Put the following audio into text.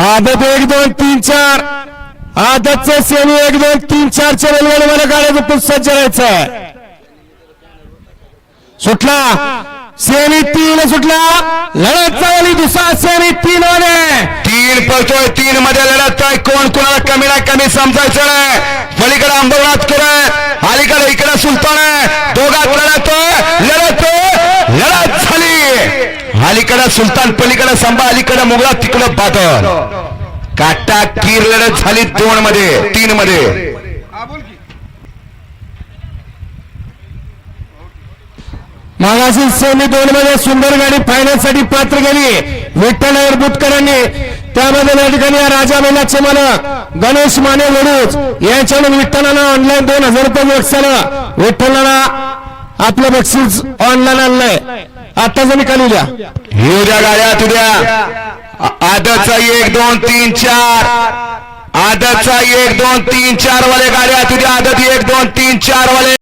आदत एक दोन तीन चार. आदतचे सेमी एक दोन तीन चारच्या मला गाड्याचं पुढचं सज्ज राहायचं सुटला. सेमी तीन सुटला. लढत चालली दुसरा सेमी तीन वाले तीन पळतोय तीन मध्ये लढत आहे. कोण कोणाला कमी ना कमी समजायचं नाही. पलीकडे अंबरनाथ कर अलीकडे इकडे सुलतान आहे. दोघात लढत लढत लढत अलीकडे सुलतान पलीकडे संभा अलीकडे मुगला तिकडं बादल. काटा कीर लढत झाली दोन मध्ये तीन मध्ये. मागाशी सेमी दोन मध्ये सुंदर गाडी फायनलसाठी पात्र गेली. विठ्ठल नायर त्यामध्ये या ठिकाणी राजा मैलाचे मालक गणेश माने वडूज. यांच्याकडून विठ्ठलाला ऑनलाईन दोन हजार रुपये विठ्ठलाला आपलं बक्षीस ऑनलाईन आणलंय. आताच निकाल द्या येऊ द्या गाड्या तुझ्या आदतचा एक दोन तीन चार. आदतचा एक दोन तीन चार वाले गाड्या तुझ्या आदत एक दोन तीन चार वाले.